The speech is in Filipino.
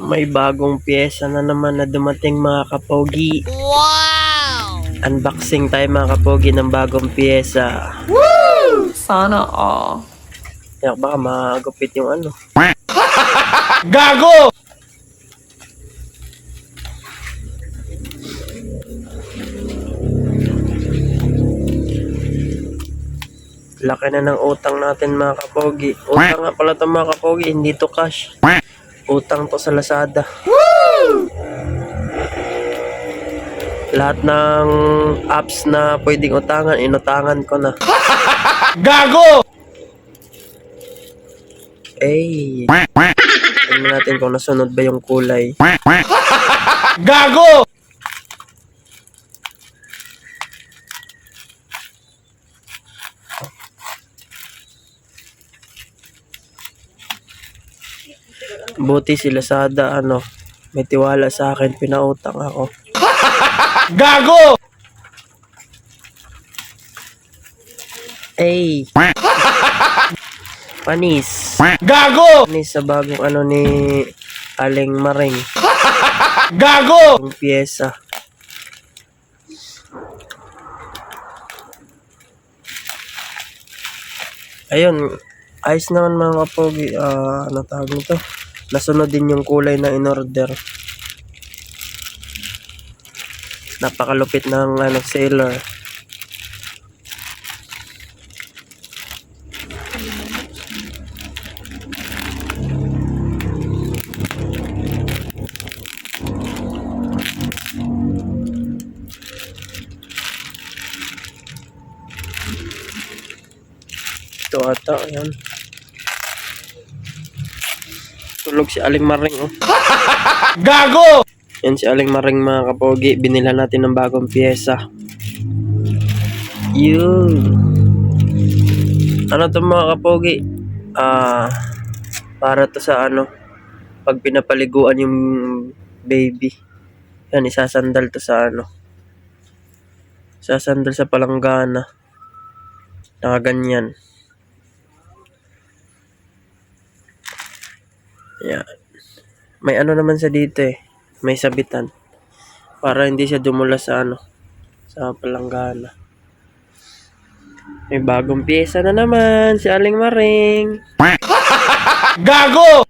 May bagong pyesa na naman na dumating mga kapogi. Wow! Unboxing tayo mga kapogi ng bagong pyesa. Sana all. Kaya baka magupit yung ano. Gago! Laki na ng utang natin mga kapogi. Utang nga pala ito mga kapogi, hindi to cash. Utang to sa Lazada. Lahat ng apps na pwedeng utangan, inutangan ko na. Gago! Eh, tingnan natin kung nasunod ba yung kulay. Gago! Buti si Lazada, ano, may tiwala sa akin, pinautang ako. Gago! Eh, panis. Gago! Panis sa bagong ano ni Aling Maring. Gago! Yung pyesa. Ayun, ayos naman mga kapogi. Ah, ano tawag nito? Nasunod din yung kulay na in-order. Napakalupit ng ano, sailor. Ito ata, ayan. Tulog si Aling Maring, oh. Gago! Yan si Aling Maring mga kapogi. Binila natin ng bagong pyesa. Yun. Ano to mga kapogi? Ah, para to sa ano, pag pinapaliguan yung baby. Yan, isasandal to sa ano. Isasandal sa palanggana. Nakaganyan. Yan. May ano naman sa dito eh. May sabitan. Para hindi siya dumula sa ano. Sa palanggana. May bagong pyesa na naman. Si Aling Maring. Gago!